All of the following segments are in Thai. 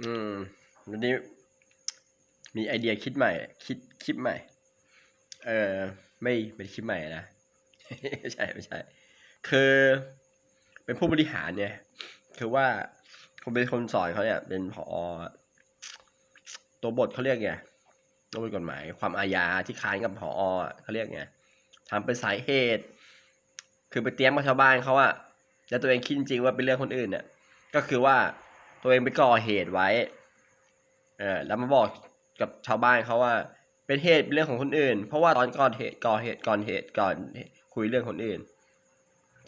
อืมวันนี้มีไอเดียคิดใหม่ คิดคลิปใหม่ เออไม่เป็นคลิปใหม่นะ ไม่ใช่ไม่ใช่ คือเป็นผู้บริหารเนี่ย คือว่าผมเป็นคนสอนเขาเนี่ย เป็นผอตัวบทเขาเรียกไงตัวบทกฎหมาย ความอาญาที่ค้านกับผอเขาเรียกไงทำเป็นสายเหตุ คือไปเตรียมกับชาวบ้านเขาอะแล้วตัวเองคิดจริงว่าเป็นเรื่องคนอื่นเนี่ยก็คือว่า ตัวเองไปก่อเหตุไว้ เออแล้วมาบอกกับชาวบ้านเขาว่า เป็นเหตุเป็นเรื่องของคนอื่น เพราะว่าตอนก่อเหตุก่อเหตุก่อนเหตุก่อนคุยเรื่องคนอื่น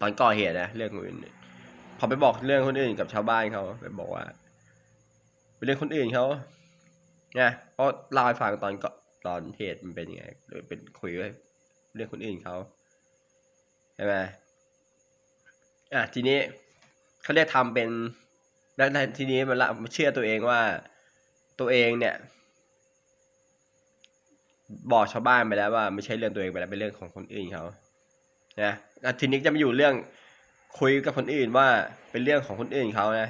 ตอนก่อเหตุนะเรื่องคนอื่นพอไปบอกเรื่องคนอื่นกับชาวบ้านเขาไปบอกว่า เป็นเรื่องคนอื่นเขาเนี่ยเพราะเล่าให้ฟังตอนก็ตอนเหตุมันเป็นยังไงโดยเป็นคุยเรื่องคนอื่นเขาใช่ไหมอะทีนี้เขาเรียกทำเป็น แล้วทีนี้มันละเชื่อตัวเองว่าตัวเองเนี่ย บอกชาวบ้านไปแล้วว่าไม่ใช่เรื่องตัวเองไปแล้วเป็นเรื่องของคนอื่นเขานะทีนี้จะมาอยู่เรื่องคุยกับคนอื่นว่าเป็นเรื่องของคนอื่นเขานะ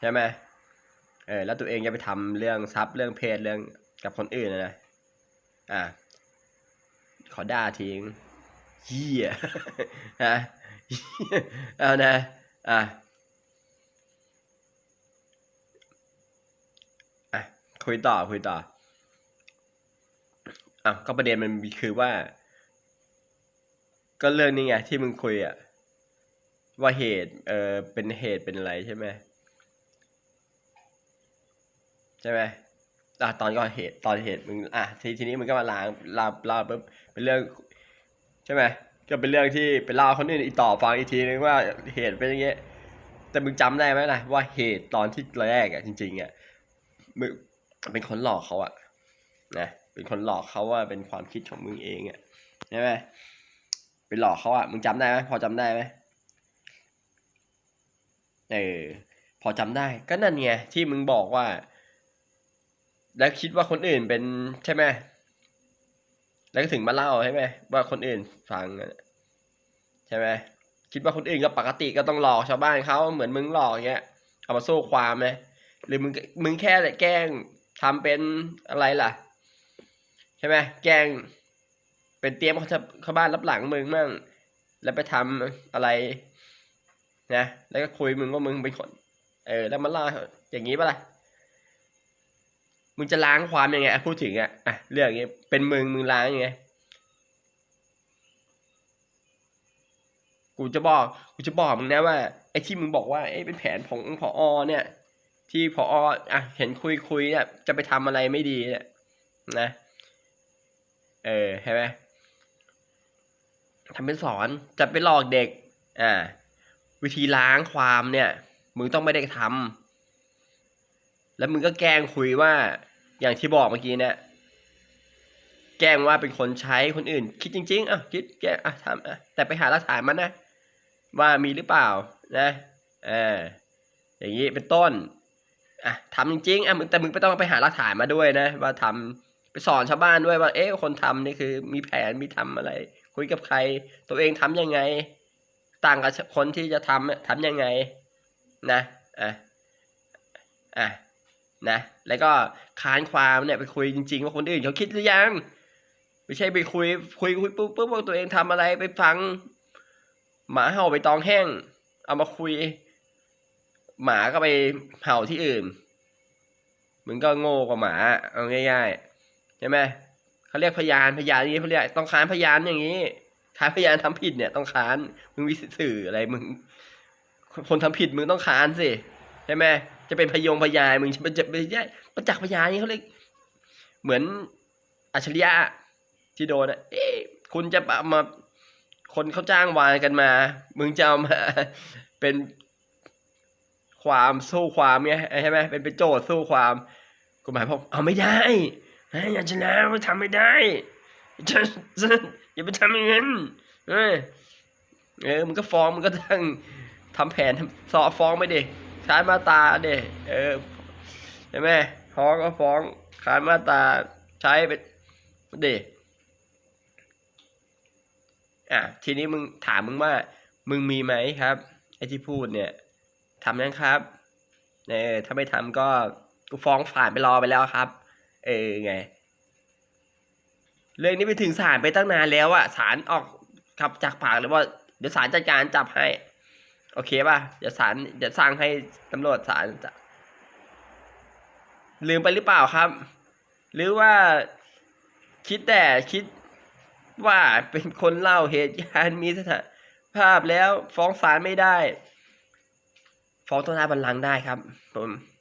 ใช่ไหมเออแล้วตัวเองจะไปทำเรื่องทรัพย์เรื่องเพศเรื่องกับคนอื่นนะนะอะขอด่าทิ้งเฮียฮะเอานะอะ อะ คุยต่อคุยต่ออะก็ประเด็นมันคือว่า ก็เรื่องนี้ไงที่มึงคุยอะว่าเหตุ เออเป็นเหตุเป็นอะไรใช่ไหมใช่ไหมอะตอนก่อนเหตุตอนเหตุมึงอะทีทีนี้มึงก็มาล้างลาลาปุ๊บเป็นเรื่อง ใช่ไหมก็เป็นเรื่องที่ไปเล่าคนอื่นอีกต่อฟังอีกทีนึงว่าเหตุเป็นอย่างเงี้ยแต่มึงจำได้ไหมล่ะว่าเหตุตอนที่แรกอะจริงๆอะมึง เป็นคนหลอกเขาอะนะเป็นคนหลอกเขาว่าเป็นความคิดของมึงเองอะใช่ไหมเป็นหลอกเขาอะมึงจำได้ไหมพอจำได้ไหมเออพอจำได้ ก็นั่นไงที่มึงบอกว่า แล้วคิดว่าคนอื่นเป็นใช่ไหมแล้วก็ถึงมาเล่าใช่ไหมว่าคนอื่นฟังใช่ไหมคิดว่าคนอื่นก็ปกติก็ต้องหลอกชาวบ้านเขาเหมือนมึงหลอกเงี้ยเอามาสู้ความไหมหรือมึงมึงแค่แกล้ง ทำเป็นอะไรล่ะ ใช่ไหมแกง เป็นเตรียมเขาจะเข้าบ้านรับหลังมึงมั่งแล้วไปทำอะไรนะแล้วก็คุยมึงว่ามึงเป็นคน เออ แล้วมาเล่าอย่างนี้ปะล่ะมึงจะล้างความยังไงพูดถึงอะอะเรื่องอย่างงี้เป็นมึงมึงล้างยังไงกูจะบอกกูจะบอกมึงนะว่าไอ้ที่มึงบอกว่าไอ้เป็นแผนของผอเนี่ย ที่พออะเห็นคุยคุยเนี่ยจะไปทำอะไรไม่ดีเนี่ยนะ เออใช่ไหมทำเป็นสอนจะไปหลอกเด็ก อ่า วิธีล้างความเนี่ย มึงต้องไม่ได้ทำแล้วมึงก็แกล้งคุยว่าอย่างที่บอกเมื่อกี้เนี่ยแกล้งว่าเป็นคนใช้คนอื่น คิดจริง ๆอะคิดแกอะทำอะแต่ไปหาหลักฐานมันนะว่ามีหรือเปล่านะเอออย่างนี้เป็นต้น อะทำจริงๆอะมึงแต่มึงไม่ต้องไปหาหลักฐานมาด้วยนะ ว่าทำไปสอนชาวบ้านด้วยว่า เอ๊ะคนทำนี่คือ มีแผนมีทำอะไร คุยกับใคร ตัวเองทำยังไง ต่างกับคนที่จะทำอะทำยังไง นะอะอะนะแล้วก็ค้านความเนี่ยไปคุยจริง ๆ ว่าคนอื่นเขาคิดหรือยังไม่ใช่ไปคุย คุยคุยปุ๊บปุ๊บว่าตัวเองทำอะไรไปฟัง หมาเห่าไปตองแห้ง เอามาคุย หมาก็ไปเห่าที่อื่น มึงก็โง่กว่าหมา เอาง่ายๆใช่ไหมเขาเรียกพยานพยานอย่างนี้เขาเรียกต้องค้านพยานอย่างนี้ค้านพยานทำผิดเนี่ยต้องค้าน มึงมีสื่ออะไรมึง คนทำผิดมึงต้องค้านสิใช่ไหมจะเป็นพยงพยานมึงจะจะไม่ใช่ประจักษ์พยานนี่เขาเรียกเหมือนอัจฉริยะที่โดนอะเอ๊ะคุณจะมาคนเขาจ้างวานกันมา มึงจะเอามาเป็น ความสู้ความไงใช่ไหมเป็นเป็นโจทย์สู้ความกฎหมายบอกเอาไม่ได้อย่าชนะทำไม่ได้อย่าไปทำอย่างนั้นเออเออมันก็ฟ้องมันก็ต้องทำแผนสอบฟ้องไม่ด็กขานมาตาเด็เออใช่ไหมฟ้องก็ฟ้องขานมาตาใช้เป็นเด็อะทีนี้มึงถามมึงว่า มึงมีไหมครับไอ้ที่พูดเนี่ย ทำยังครับ เออ ถ้าไม่ทำก็กูฟ้องศาลไปรอไปแล้วครับ เออไง เรื่องนี้ไปถึงศาลไปตั้งนานแล้วอะศาลออกขับจากปากเลยว่าเดี๋ยวศาลจัดการจับให้ โอเคป่ะเดี๋ยวศาลเดี๋ยวสั่งให้ตำรวจศาลจะลืมไปหรือเปล่าครับ หรือว่าคิดแต่คิดว่าเป็นคนเล่าเหตุการณ์มีสถานภาพแล้วฟ้องศาลไม่ได้ ฟ้องต้นหน้าบัลลังก์ได้ครับผม